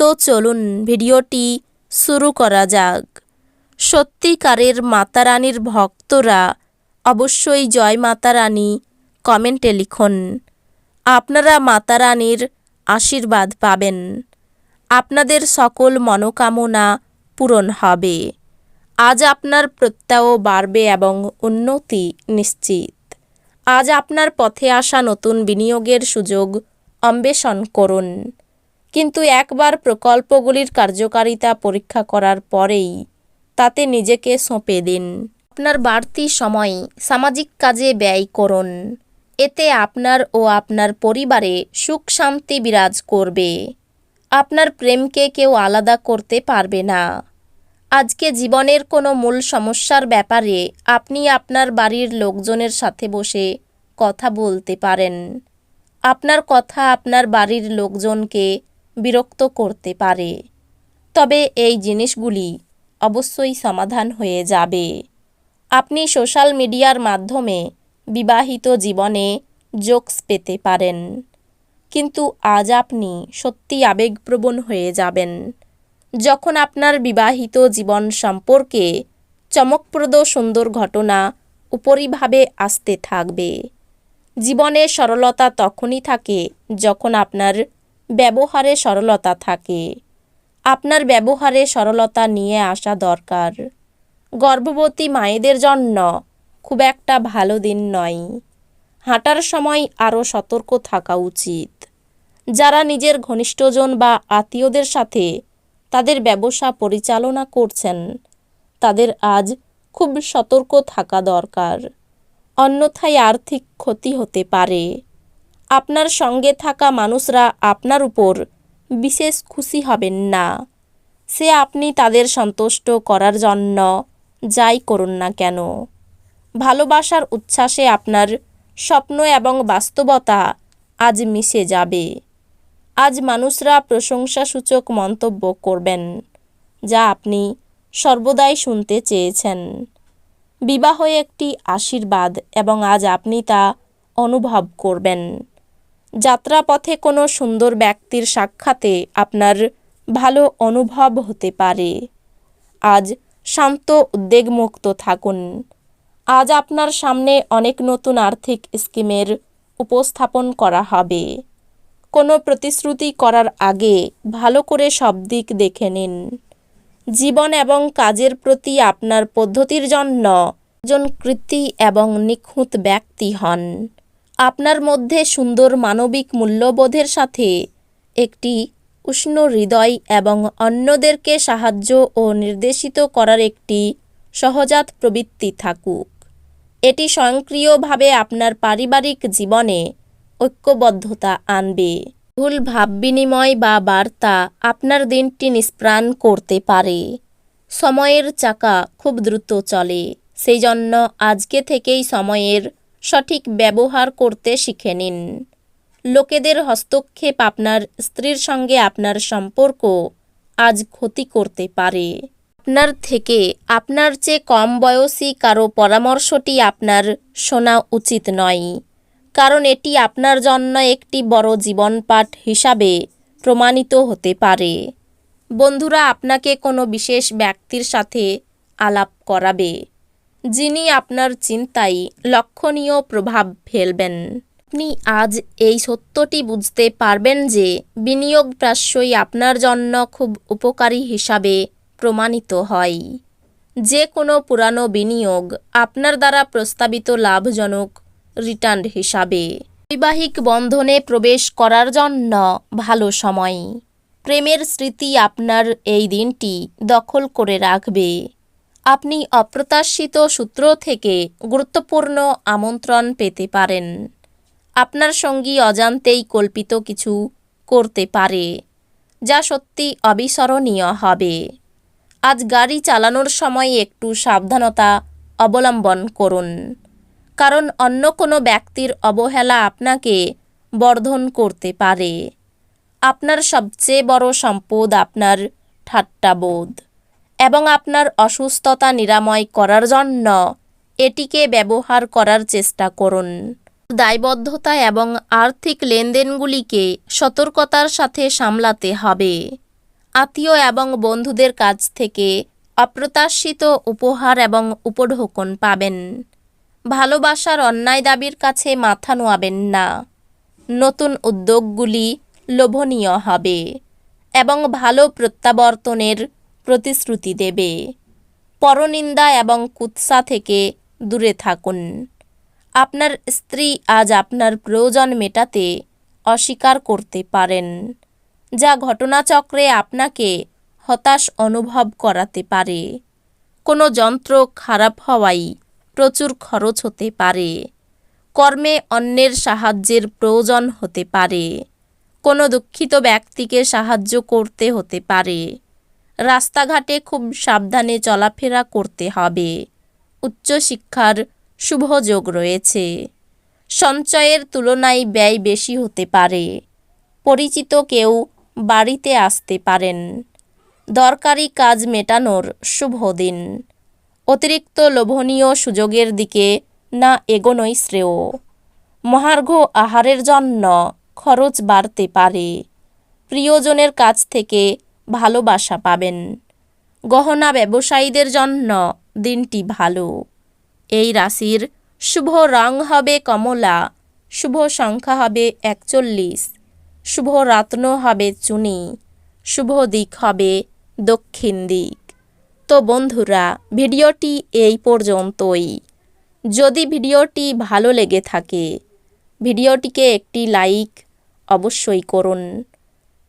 তো চলুন ভিডিওটি শুরু করা যাক। সত্যিকারের মাতারানীর ভক্তরা অবশ্যই জয় মাতারানী কমেন্টে লিখুন। আপনারা মাতারানীর আশীর্বাদ পাবেন। আপনাদের সকল মনোকামনা পূরণ হবে। আজ আপনার প্রত্যয় বাড়বে এবং উন্নতি নিশ্চিত। আজ আপনার পথে আসা নতুন বিনিয়োগের সুযোগ অন্বেষণ করুন। কিন্তু একবার প্রকল্পগুলির কার্যকারিতা পরীক্ষা করার পরেই তাতে নিজেকে সঁপে দিন। আপনার বাড়তি সময় সামাজিক কাজে ব্যয় করুন। এতে আপনার ও আপনার পরিবারে সুখ শান্তি বিরাজ করবে। আপনার প্রেমকে কেউ আলাদা করতে পারবে না। আজকে জীবনের কোনো মূল সমস্যার ব্যাপারে আপনি আপনার বাড়ির লোকজনের সাথে বসে কথা বলতে পারেন। আপনার কথা আপনার বাড়ির লোকজনকে বিরক্ত করতে পারে। তবে এই জিনিসগুলি অবশ্যই সমাধান হয়ে যাবে। আপনি সোশ্যাল মিডিয়ার মাধ্যমে বিবাহিত জীবনে জোকস পেতে পারেন। কিন্তু আজ আপনি সত্যি আবেগপ্রবণ হয়ে যাবেন। যখন আপনার বিবাহিত জীবন সম্পর্কে চমকপ্রদ সুন্দর ঘটনা উপরিভাবে আসতে থাকবে। জীবনে সরলতা তখনই থাকে যখন আপনার ব্যবহারে সরলতা থাকে। আপনার ব্যবহারে সরলতা নিয়ে আসা দরকার। গর্ভবতী মায়েদের জন্য খুব একটা ভালো দিন নয়। হাঁটার সময় আরও সতর্ক থাকা উচিত। যারা নিজের ঘনিষ্ঠজন বা আত্মীয়দের সাথে তাদের ব্যবসা পরিচালনা করছেন, তাদের আজ খুব সতর্ক থাকা দরকার। অন্যথায় আর্থিক ক্ষতি হতে পারে। আপনার সঙ্গে থাকা মানুষরা আপনার উপর বিশেষ খুশি হবেন না। সে আপনি তাদের সন্তুষ্ট করার জন্য যাই করুন না কেন। ভালোবাসার উচ্ছ্বাসে আপনার স্বপ্ন এবং বাস্তবতা আজ মিশে যাবে। আজ মানুষরা প্রশংসাসূচক মন্তব্য করবেন, যা আপনি সর্বদাই শুনতে চেয়েছেন। বিবাহ একটি আশীর্বাদ এবং আজ আপনি তা অনুভব করবেন। যাত্রাপথে কোনো সুন্দর ব্যক্তির সাক্ষাতে আপনার ভালো অনুভব হতে পারে। আজ শান্ত উদ্বেগমুক্ত থাকুন। আজ আপনার সামনে অনেক নতুন আর্থিক স্কিমের উপস্থাপন করা হবে। কোনো প্রতিশ্রুতি করার আগে ভালো করে সব দিক দেখে নিন। জীবন এবং কাজের প্রতি আপনার পদ্ধতির জন্য একজন কৃতি এবং নিখুঁত ব্যক্তি হন। আপনার মধ্যে সুন্দর মানবিক মূল্যবোধের সাথে একটি উষ্ণ হৃদয় এবং অন্যদেরকে সাহায্য ও নির্দেশিত করার একটি সহজাত প্রবৃত্তি থাকুক। এটি স্বয়ংক্রিয়ভাবে আপনার পারিবারিক জীবনে ঐক্যবদ্ধতা আনবে। ভুল ভাব বিনিময় বা বার্তা আপনার দিনটি নিষ্প্রাণ করতে পারে। সময়ের চাকা খুব দ্রুত চলে। সেই জন্য আজকে থেকেই সময়ের সঠিক ব্যবহার করতে শিখে নিন। লোকেদের হস্তক্ষেপ আপনার স্ত্রীর সঙ্গে আপনার সম্পর্ক আজ ক্ষতি করতে পারে। আপনার থেকে আপনার চেয়ে কম বয়সী কারও পরামর্শটি আপনার শোনা উচিত নয়, কারণ এটি আপনার জন্য একটি বড় জীবনপাঠ হিসাবে প্রমাণিত হতে পারে। বন্ধুরা, আপনাকে কোনো বিশেষ ব্যক্তির সাথে আলাপ করাবে। যিনি আপনার চিন্তায় লক্ষণীয় প্রভাব ফেলবেন। আপনি আজ এই সত্যটি বুঝতে পারবেন যে বিনিয়োগ প্রায়শই আপনার জন্য খুব উপকারী হিসাবে প্রমাণিত হয়। যে কোনো পুরানো বিনিয়োগ আপনার দ্বারা প্রস্তাবিত লাভজনক রিটার্ন হিসাবে। বৈবাহিক বন্ধনে প্রবেশ করার জন্য ভালো সময়। প্রেমের স্মৃতি আপনার এই দিনটি দখল করে রাখবে। আপনি অপ্রত্যাশিত সূত্র থেকে গুরুত্বপূর্ণ আমন্ত্রণ পেতে পারেন। আপনার সঙ্গী অজান্তেই কল্পিত কিছু করতে পারে, যা সত্যি অবিস্মরণীয় হবে। আজ গাড়ি চালানোর সময় একটু সাবধানতা অবলম্বন করুন, কারণ অন্য কোনো ব্যক্তির অবহেলা আপনাকে বর্ধন করতে পারে। আপনার সবচেয়ে বড় সম্পদ আপনার ঠাট্টাবোধ। এবং আপনার অসুস্থতা নিরাময় করার জন্য এটিকে ব্যবহার করার চেষ্টা করুন। দায়বদ্ধতা এবং আর্থিক লেনদেনগুলিকে সতর্কতার সাথে সামলাতে হবে। আত্মীয় এবং বন্ধুদের কাছ থেকে অপ্রত্যাশিত উপহার এবং উপঢৌকন পাবেন। ভালোবাসার অন্যায় দাবির কাছে মাথা নোয়াবেন না। নতুন উদ্যোগগুলি লোভনীয় হবে এবং ভালো প্রত্যাবর্তনের প্রতিশ্রুতি দেবে। পরনিন্দা এবং কুৎসা থেকে দূরে থাকুন। আপনার স্ত্রী আজ আপনার প্রয়োজন মেটাতে অস্বীকার করতে পারেন। যা ঘটনাচক্রে আপনাকে হতাশ অনুভব করাতে পারে। কোনো যন্ত্র খারাপ হওয়াই প্রচুর খরচ হতে পারে। কর্মে অন্যের সাহায্যের প্রয়োজন হতে পারে। কোনো দুঃখিত ব্যক্তিকে সাহায্য করতে হতে পারে। রাস্তাঘাটে খুব সাবধানে চলাফেরা করতে হবে। উচ্চশিক্ষার শুভ যোগ রয়েছে। সঞ্চয়ের তুলনায় ব্যয় বেশি হতে পারে। পরিচিত কেউ বাড়িতে আসতে পারেন। দরকারি কাজ মেটানোর শুভ দিন। অতিরিক্ত লোভনীয় সুযোগের দিকে না এগোনোই শ্রেয়। মহার্ঘ আহারের জন্য খরচ বাড়তে পারে। প্রিয়জনের কাছ থেকে ভালোবাসা পাবেন। গহনা ব্যবসায়ীদের জন্য দিনটি ভালো। এই রাশির শুভ রং হবে কমলা, শুভ সংখ্যা হবে একচল্লিশ, শুভ রত্ন হবে চুনি, শুভ দিক হবে দক্ষিণ দিক। তো বন্ধুরা, ভিডিওটি এই পর্যন্তই। যদি ভিডিওটি ভালো লেগে থাকে, ভিডিওটিকে একটি লাইক অবশ্যই করুন।